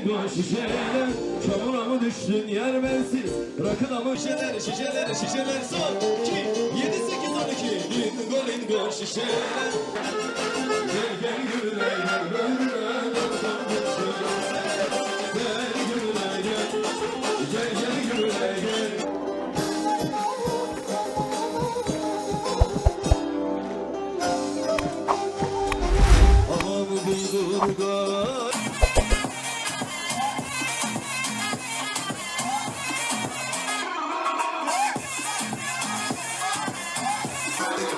lingo şişeler Çamura mı düştün yer bensiz? Rakıda mı şişeler şişeler şişeler Son 2 7 8 12 Lingo lingo şişeler Gel gel gülüne gel gülüne Gel gülüne gel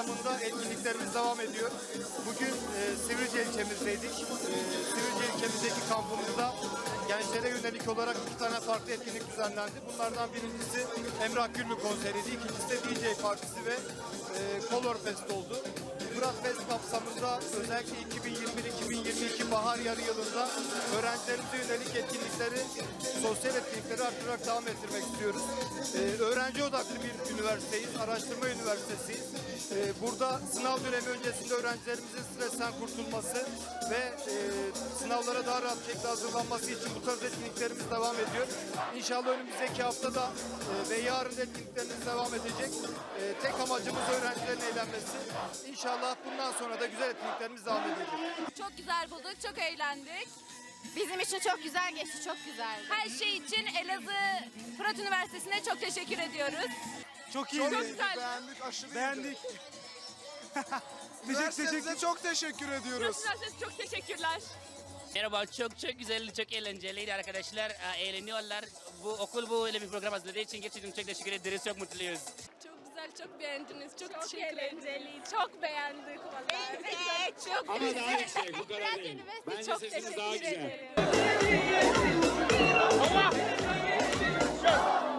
kapsamında etkinliklerimiz devam ediyor. Bugün e, Sivrice ilçemizdeydik. E, Sivrice ilçemizdeki kampımızda gençlere yönelik olarak iki tane farklı etkinlik düzenlendi. Bunlardan birincisi Emrah Gülmü konseriydi. İkincisi de DJ partisi ve e, Color Fest oldu. Kapsamında özellikle 2021-2022 bahar yarı yılında öğrencilerimize yönelik etkinlikleri, sosyal etkinlikleri arttırarak devam ettirmek istiyoruz. Ee, öğrenci odaklı bir üniversiteyiz, araştırma üniversitesiyiz. Ee, burada sınav dönemi öncesinde öğrencilerimizin stresten kurtulması ve e, sınavlara daha rahat şekilde hazırlanması için bu tarz etkinliklerimiz devam ediyor. İnşallah önümüzdeki haftada e, ve yarın da etkinliklerimiz devam edecek. E, tek amacımız öğrencilerin eğlenmesi. İnşallah bundan sonra da güzel etkinliklerimiz devam edecek. Çok güzel bulduk, çok eğlendik. Bizim için çok güzel geçti, çok güzel. Her şey için Elazığ Fırat Üniversitesi'ne çok teşekkür ediyoruz. Çok iyi. Çok güzel. Beğendik, aşırı Beğendik. Üniversitemize çok teşekkür ediyoruz. Fırat Üniversitesi çok teşekkürler. Merhaba, çok çok güzel, çok eğlenceliydi arkadaşlar. Aa, Eğleniyorlar. Bu okul bu öyle bir program hazırladığı için gerçekten çok teşekkür ederiz. Çok mutluyuz. Arkadaşlar çok beğendiniz. Çok, çok teşekkür. Çok beğendik. Vallahi. Evet, çok Ama güzel. daha yüksek. Şey, bu kadar değil. Bence çok sesiniz daha güzel. Allah!